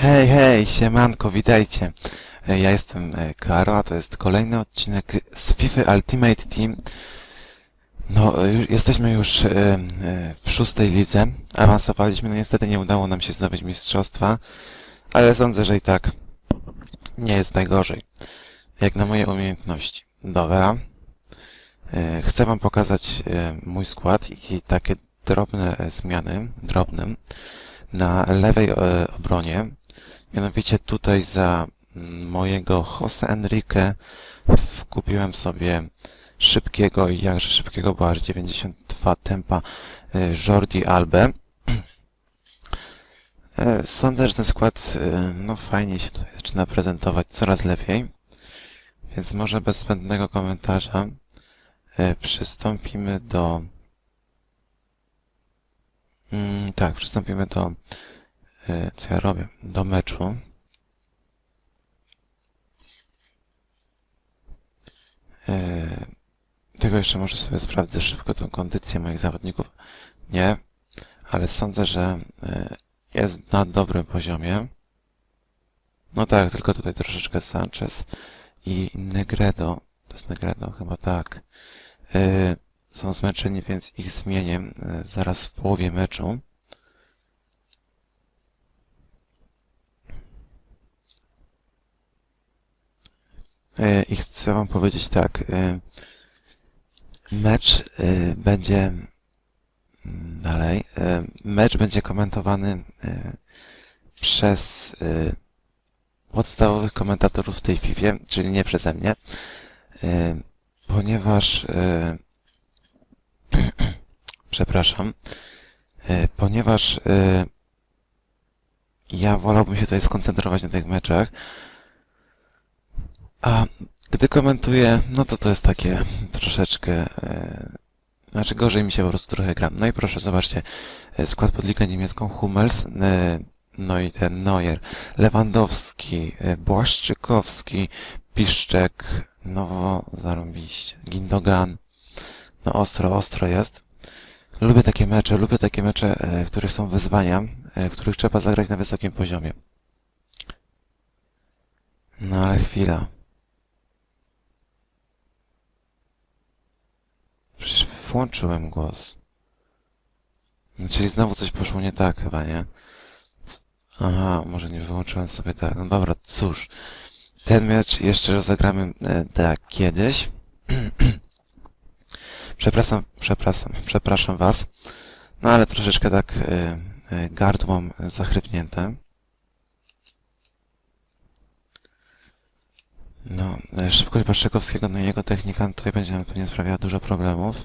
Hej, hej, siemanko, witajcie. E, Ja jestem e, Karo, a to jest kolejny odcinek z FIFA Ultimate Team. No, e, jesteśmy już w szóstej lidze. Awansowaliśmy, no niestety nie udało nam się zdobyć mistrzostwa, ale sądzę, że i tak nie jest najgorzej. Jak na moje umiejętności. Dobra. Chcę wam pokazać mój skład i takie drobne zmiany, drobne, na lewej obronie. Mianowicie tutaj za mm, mojego Jose Enrique kupiłem sobie szybkiego i jakże szybkiego, bo aż 92 tempa e, Jordi Albe. E, Sądzę, że ten skład e, no fajnie się tutaj zaczyna prezentować coraz lepiej. Więc może bez zbędnego komentarza e, przystąpimy do Mm, tak, przystąpimy do co ja robię? Do meczu. E, Tego jeszcze może sobie sprawdzę szybko tą kondycję moich zawodników. Nie, ale sądzę, że e, jest na dobrym poziomie. No tak, tylko tutaj troszeczkę Sanchez i Negredo. To jest Negredo, chyba tak. E, Są zmęczeni, więc ich zmienię e, zaraz w połowie meczu. I chcę wam powiedzieć tak. e, Mecz e, będzie mm, dalej. e, Mecz będzie komentowany e, przez e, podstawowych komentatorów w tej FIFA, czyli nie przeze mnie, e, ponieważ e, przepraszam, e, ponieważ e, ja wolałbym się tutaj skoncentrować na tych meczach, a gdy komentuję, no to to jest takie troszeczkę, e, znaczy gorzej mi się po prostu trochę gra. No i proszę, zobaczcie, e, skład pod ligę niemiecką Hummels, e, no i ten Neuer, Lewandowski, Błaszczykowski, Piszczek, no zarąbiście, Gindogan, no ostro, ostro jest. Lubię takie mecze, lubię takie mecze, w których są wyzwania, w których trzeba zagrać na wysokim poziomie. No ale chwila. Przecież włączyłem głos. No, Czyli znowu coś poszło nie tak chyba, nie? Aha, może nie wyłączyłem sobie tak. No dobra, cóż. Ten mecz jeszcze rozegramy e, tak kiedyś. Przepraszam, przepraszam, przepraszam was. No ale troszeczkę tak e, gardło mam zachrypnięte. No, e, szybkość Błaszczykowskiego, no i jego technika tutaj będzie nam pewnie sprawiała dużo problemów.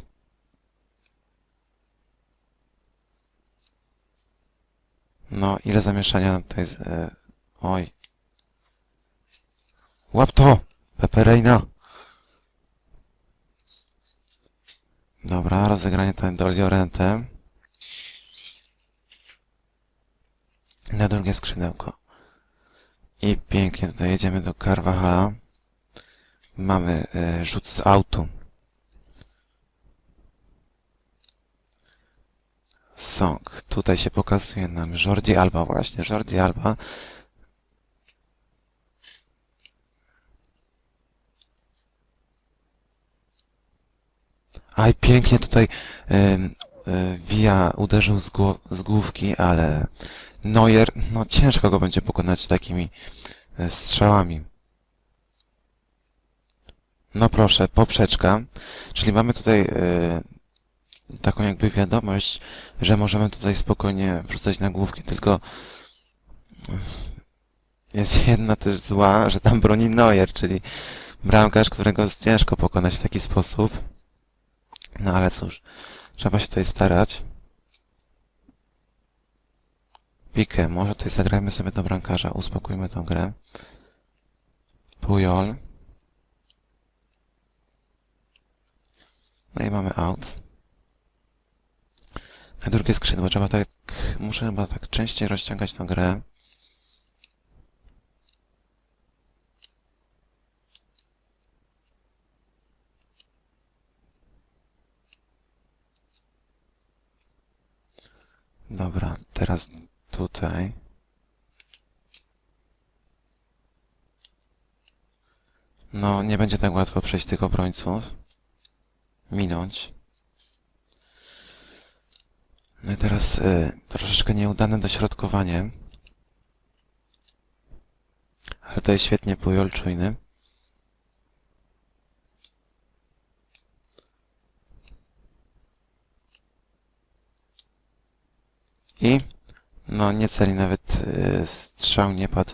No, ile zamieszania tutaj jest... E, oj. Łap to! Peperejna! Dobra, rozegranie tam do Llorente. Na drugie skrzydełko. I pięknie tutaj jedziemy do Carvajala. Mamy e, rzut z autu. Song. Tutaj się pokazuje nam Jordi Alba. Właśnie, Jordi Alba. Aj, pięknie tutaj em, e, Via uderzył z, gło- z główki, ale Neuer, no ciężko go będzie pokonać takimi e, strzałami. No proszę, poprzeczka. Czyli mamy tutaj e, taką jakby wiadomość, że możemy tutaj spokojnie wrzucać na główki, tylko jest jedna też zła, że tam broni Neuer, czyli bramkarz, którego ciężko pokonać w taki sposób. No ale cóż, trzeba się tutaj starać. Pikę, może tutaj zagrajmy sobie do bramkarza, uspokójmy tą grę. Pujol. No i mamy out. Na drugie skrzydło trzeba tak... Muszę chyba tak częściej rozciągać tą grę. Dobra, teraz tutaj. No, nie będzie tak łatwo przejść tych obrońców. Minąć. No i teraz y, troszeczkę nieudane dośrodkowanie. Ale to jest świetnie Pujol czujny. I no nie celi nawet y, strzał nie padł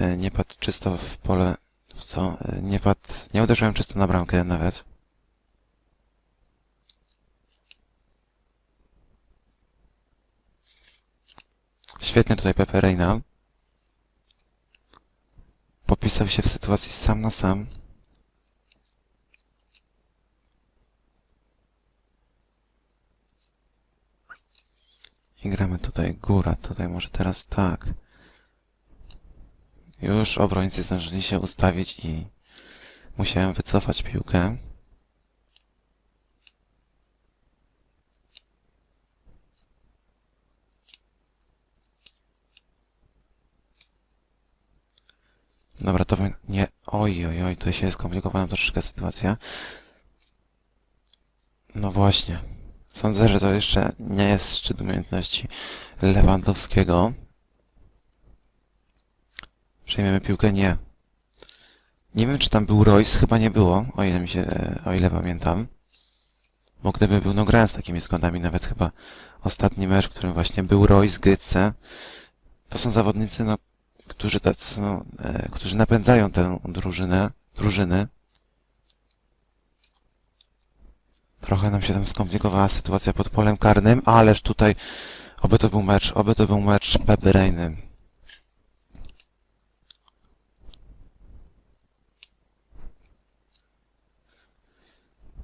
y, nie padł czysto w pole w co nie padł nie uderzyłem czysto na bramkę nawet. Świetnie tutaj Pepe Reina. Popisał się w sytuacji sam na sam. I gramy tutaj góra, tutaj może teraz tak. Już obrońcy zdążyli się ustawić i musiałem wycofać piłkę. Dobra, to nie. Oj, oj, oj, tu się skomplikowana troszeczkę sytuacja. No właśnie. Sądzę, że to jeszcze nie jest szczyt umiejętności Lewandowskiego. Przejmiemy piłkę? Nie. Nie wiem, czy tam był Royce, chyba nie było, o ile mi się, o ile pamiętam. Bo gdyby był, no grałem z takimi składami, nawet chyba ostatni mecz, w którym właśnie był Royce, Gytce. To są zawodnicy, no, którzy tacy, e, którzy napędzają tę drużynę, drużyny. Trochę nam się tam skomplikowała sytuacja pod polem karnym, ależ tutaj, oby to był mecz, oby to był mecz Pepe Reiny.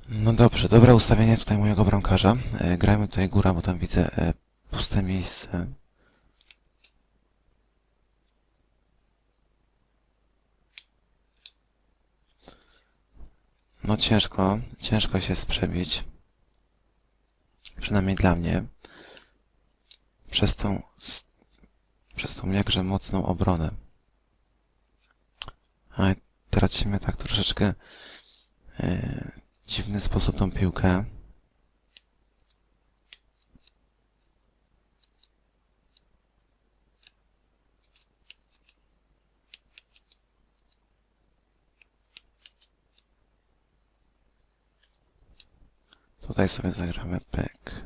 No dobrze, dobre ustawienie tutaj mojego bramkarza. E, grajmy tutaj góra, bo tam widzę e, puste miejsce. No ciężko, ciężko się jest przebić. Przynajmniej dla mnie. Przez tą, przez tą jakże mocną obronę. A tracimy tak troszeczkę e, dziwny sposób tą piłkę. Tutaj sobie zagramy pyk.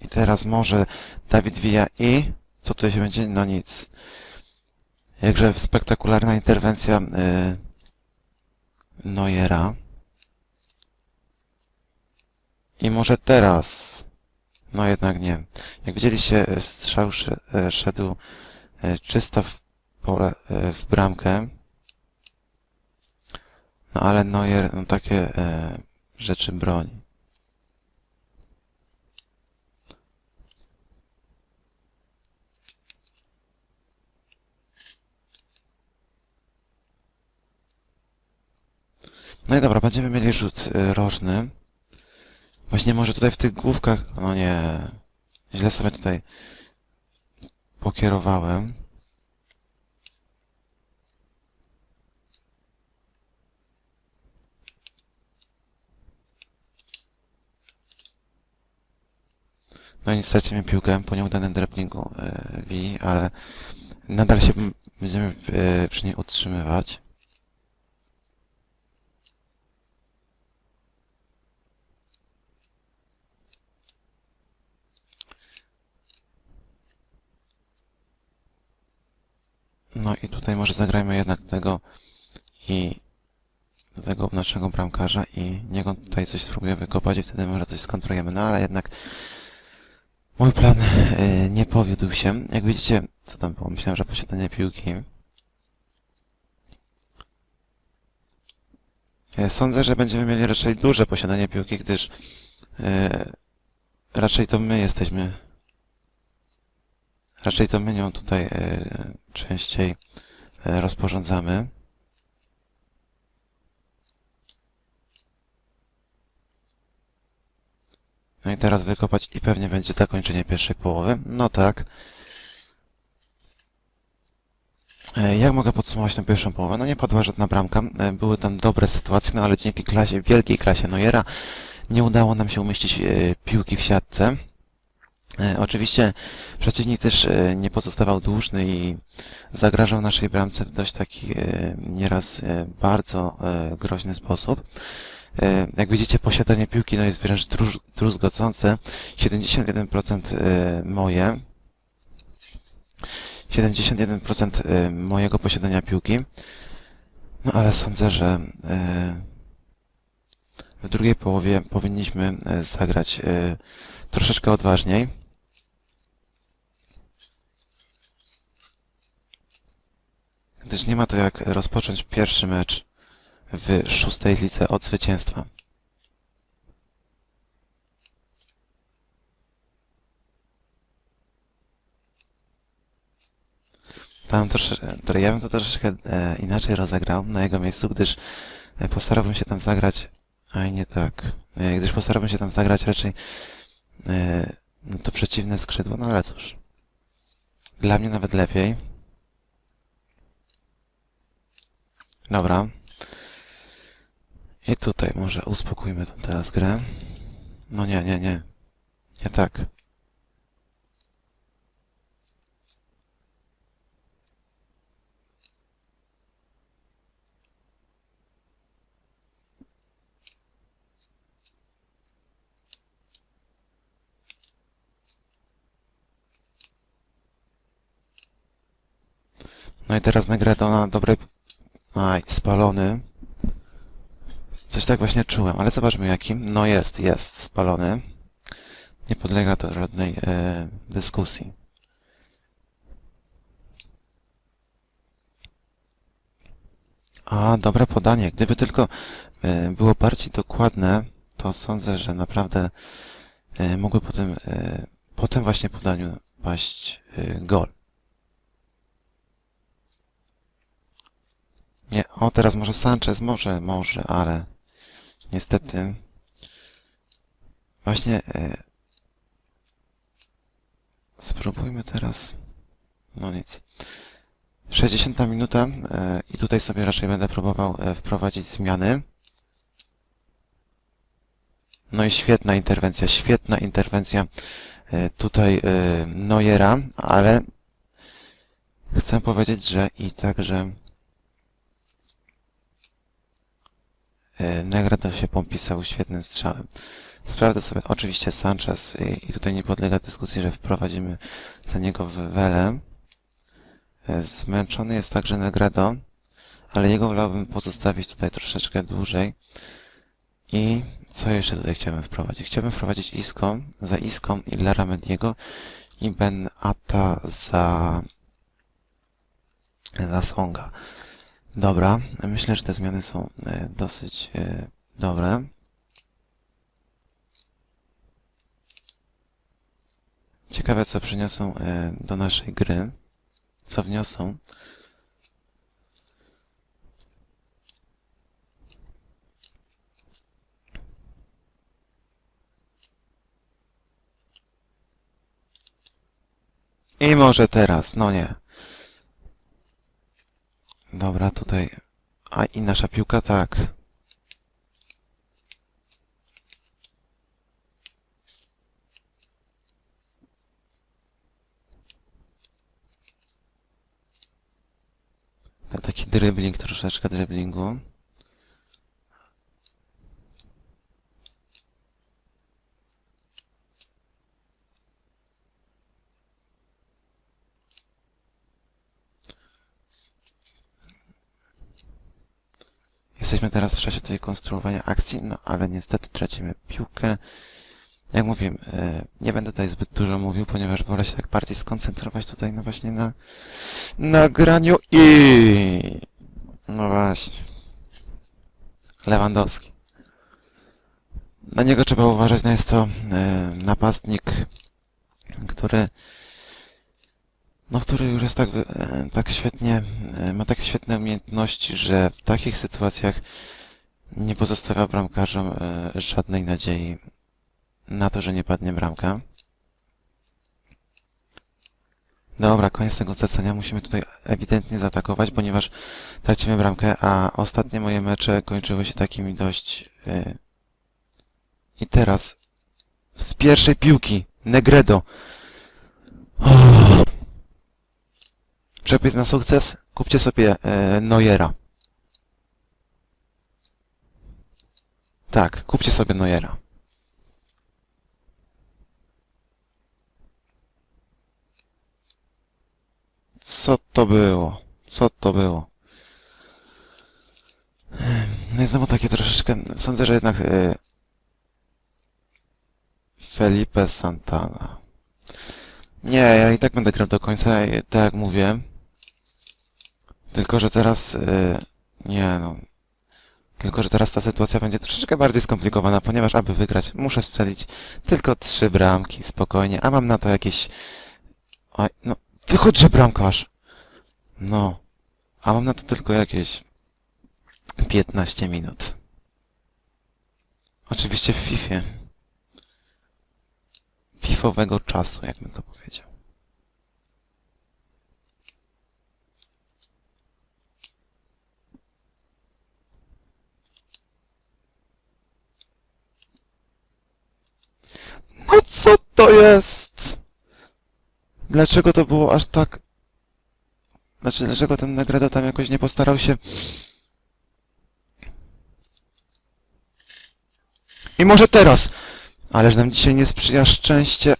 I teraz może Dawid Villa i co tutaj się będzie? No nic. Jakże spektakularna interwencja y, Neuera. I może teraz. No jednak nie. Jak widzieliście, e, strzał e, szedł e, czysto w pole, w bramkę. No ale Neuer no, takie rzeczy broni. No i dobra, będziemy mieli rzut rożny. Właśnie może tutaj w tych główkach... No nie... Źle sobie tutaj pokierowałem. No i niestety mi piłkę po nieudanym dreplingu e, Wi, ale nadal się będziemy e, przy niej utrzymywać. No i tutaj może zagrajmy jednak tego i do tego naszego bramkarza i niech on tutaj coś spróbuje wykopać i wtedy może coś skontrujemy. No ale jednak mój plan e, nie powiódł się. Jak widzicie, co tam było? Myślałem, że posiadanie piłki. E, Sądzę, że będziemy mieli raczej duże posiadanie piłki, gdyż e, raczej to my jesteśmy Raczej to my nią tutaj e, częściej e, rozporządzamy. No i teraz wykopać i pewnie będzie zakończenie pierwszej połowy. No tak. E, Jak mogę podsumować tę pierwszą połowę? No nie padła żadna bramka. Były tam dobre sytuacje, no ale dzięki klasie, wielkiej klasie Neuera nie udało nam się umieścić piłki w siatce. E, Oczywiście przeciwnik też e, nie pozostawał dłużny i zagrażał naszej bramce w dość taki e, nieraz bardzo groźny sposób. Jak widzicie, posiadanie piłki no, jest wręcz druzgocące. 71% e, moje. 71% e, mojego posiadania piłki. No ale sądzę, że w drugiej połowie powinniśmy zagrać troszeczkę odważniej. Gdyż nie ma to jak rozpocząć pierwszy mecz w szóstej lidze od zwycięstwa. Tam trosze, ja bym to troszeczkę e, inaczej rozegrał na jego miejscu, gdyż e, postarałbym się tam zagrać, a nie tak, e, gdyż postarałbym się tam zagrać raczej e, no to przeciwne skrzydło, no ale cóż. Dla mnie nawet lepiej. Dobra. I tutaj może uspokójmy tą teraz grę. No nie, nie, nie. Nie tak. No i teraz nagrę to na dobrej... Aj, spalony. Coś tak właśnie czułem, ale zobaczmy jakim. No jest, jest spalony. Nie podlega to żadnej e, dyskusji. A, dobre podanie. Gdyby tylko e, było bardziej dokładne, to sądzę, że naprawdę e, mógłby po tym, e, po tym właśnie podaniu paść e, gol. Nie, o teraz może Sanchez, może, może, ale niestety właśnie e, spróbujmy teraz, no nic. 60 minuta e, i tutaj sobie raczej będę próbował e, wprowadzić zmiany. No i świetna interwencja, świetna interwencja e, tutaj e, Neuera, ale chcę powiedzieć, że i także E, Negrado się popisał świetnym strzałem. Sprawdzę sobie oczywiście Sanchez i, tutaj nie podlega dyskusji, że wprowadzimy za niego Welę. E, Zmęczony jest także Negrado, ale jego wolałbym pozostawić tutaj troszeczkę dłużej. I co jeszcze tutaj chciałbym wprowadzić? Chciałbym wprowadzić Isco, za Iską i Lara Mediego i Ben Atta za, za Songa. Dobra, myślę, że te zmiany są e, dosyć e, dobre. Ciekawe, co przyniosą e, do naszej gry. Co wniosą. I może teraz, no nie. Dobra, tutaj. A i nasza piłka, tak. Ta- Taki dribbling, troszeczkę dribblingu. Jesteśmy teraz w czasie tutaj konstruowania akcji, no ale niestety tracimy piłkę. Jak mówiłem, e, nie będę tutaj zbyt dużo mówił, ponieważ wolę się tak bardziej skoncentrować tutaj no właśnie na nagraniu i... No właśnie. Lewandowski. Na niego trzeba uważać, no jest to e, napastnik, który no, który już jest tak, e, tak świetnie, e, ma takie świetne umiejętności, że w takich sytuacjach nie pozostawia bramkarzom e, żadnej nadziei na to, że nie padnie bramka. Dobra, koniec tego zlecenia. Musimy tutaj ewidentnie zaatakować, ponieważ tracimy bramkę, a ostatnie moje mecze kończyły się takimi dość... I teraz z pierwszej piłki Negredo. Oh. Przepis na sukces? Kupcie sobie e, Neuera. Tak, kupcie sobie Neuera. Co to było? Co to było? No i znowu takie troszeczkę... Sądzę, że jednak... E, Felipe Santana. Nie, ja i tak będę grał do końca, i tak jak mówię. Tylko, że teraz... e, nie no... Tylko, że teraz ta sytuacja będzie troszeczkę bardziej skomplikowana, ponieważ aby wygrać, muszę strzelić tylko trzy bramki, spokojnie, a mam na to jakieś... Oj, no, wychodźże bramkarz! No, a mam na to tylko jakieś 15 minut. Oczywiście w FIFA. Fifowego czasu, jakbym to powiedział. No co to jest? Dlaczego to było aż tak... Znaczy, dlaczego ten nagrada tam jakoś nie postarał się... I może teraz! Ależ nam dzisiaj nie sprzyja szczęście.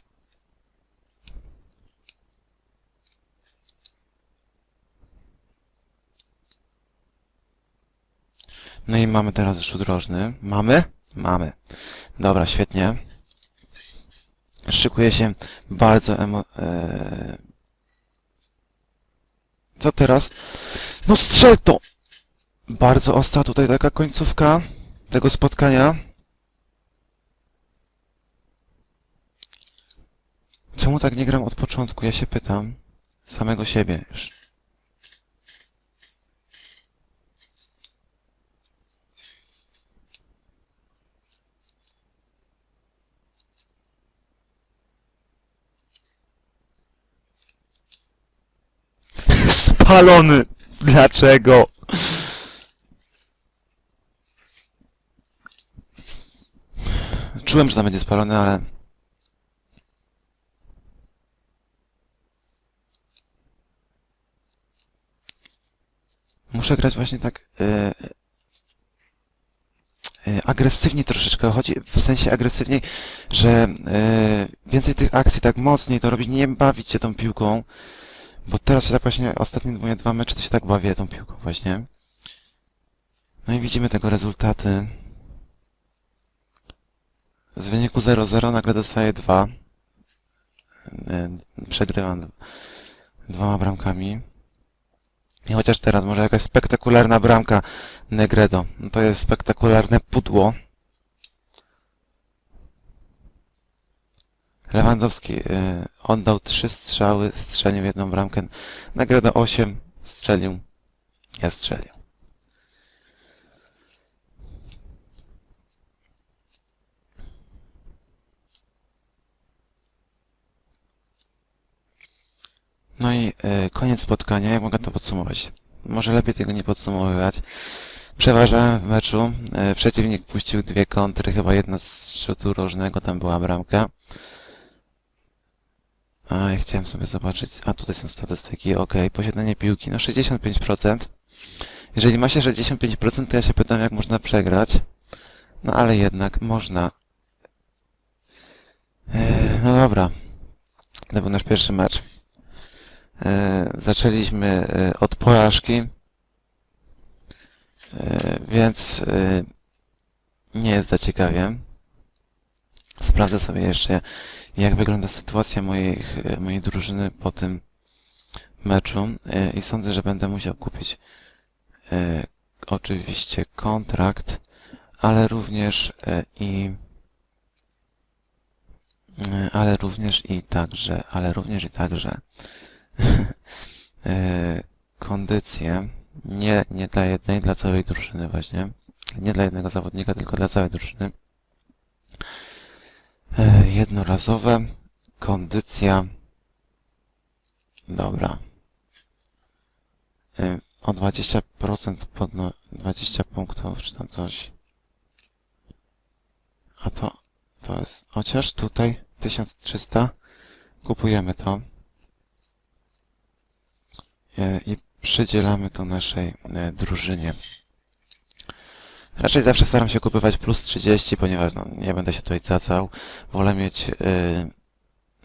No i mamy teraz rzut rożny. Mamy? Mamy. Dobra, świetnie. Szykuje się bardzo emo... E... Co teraz? No strzel to! Bardzo ostra tutaj taka końcówka tego spotkania. Czemu tak nie gram od początku? Ja się pytam. Samego siebie już. Spalony! Dlaczego? Czułem, że tam będzie spalony, ale... Muszę grać właśnie tak e, agresywnie troszeczkę. Chodzi w sensie agresywniej, że e, więcej tych akcji, tak mocniej to robić, nie bawić się tą piłką. Bo teraz się tak właśnie, ostatnie moje dwa mecze, to się tak bawię tą piłką właśnie. No i widzimy tego rezultaty. Z wyniku 0-0 nagle dostaję 2. E, Przegrywam dwoma bramkami. I chociaż teraz może jakaś spektakularna bramka Negredo. No to jest spektakularne pudło. Lewandowski y, oddał trzy strzały, strzelił jedną bramkę. Negredo 8, strzelił. Ja strzelił. No i e, koniec spotkania. Jak mogę to podsumować? Może lepiej tego nie podsumowywać. Przeważałem w meczu. E, przeciwnik puścił dwie kontry, chyba jedna z rzutu rożnego, tam była bramka. A, ja chciałem sobie zobaczyć. A, tutaj są statystyki. Ok, posiadanie piłki. No 65%. Jeżeli ma się 65%, to ja się pytam, jak można przegrać. No ale jednak można. E, no dobra. To był nasz pierwszy mecz. E, zaczęliśmy e, od porażki, e, więc nie jest za ciekawie. Sprawdzę sobie jeszcze, jak wygląda sytuacja moich, mojej drużyny po tym meczu i sądzę, że będę musiał kupić oczywiście kontrakt, ale również i ale również i także, ale również i także E, kondycję nie, nie dla jednej, dla całej drużyny właśnie. Nie dla jednego zawodnika, tylko dla całej drużyny. E, jednorazowe, kondycja. Dobra. E, o 20% podno... 20 punktów, czy tam coś. A to, to jest, chociaż tutaj 1300. Kupujemy to. E, I przydzielamy to naszej drużynie. Raczej zawsze staram się kupować plus 30, ponieważ no, nie będę się tutaj cacał. Wolę mieć yy,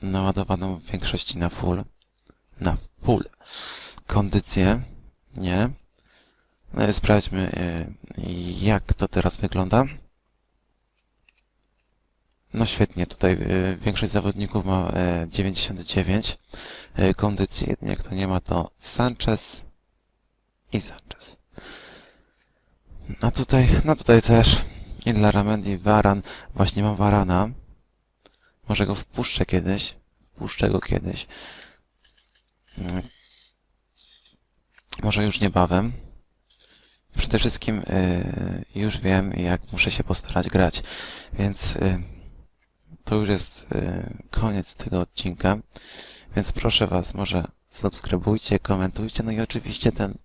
naładowaną w większości na full. Na full. Kondycję. Nie. No i sprawdźmy, yy, jak to teraz wygląda. No świetnie, tutaj yy, większość zawodników ma yy, 99 yy, kondycji. Jedynie kto nie ma to Sanchez i Sanchez. A tutaj, no tutaj też Illa Ramendi, Varan. Właśnie mam Varana. Może go wpuszczę kiedyś. Wpuszczę go kiedyś. Mm. Może już niebawem. Przede wszystkim y, już wiem, jak muszę się postarać grać. Więc y, to już jest y, koniec tego odcinka. Więc proszę Was, może subskrybujcie, komentujcie, no i oczywiście ten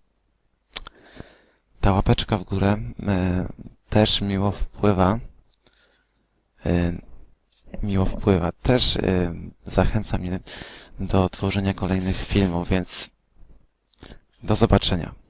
ta łapeczka w górę e, też miło wpływa. E, miło wpływa. Też e, zachęca mnie do tworzenia kolejnych filmów, więc do zobaczenia.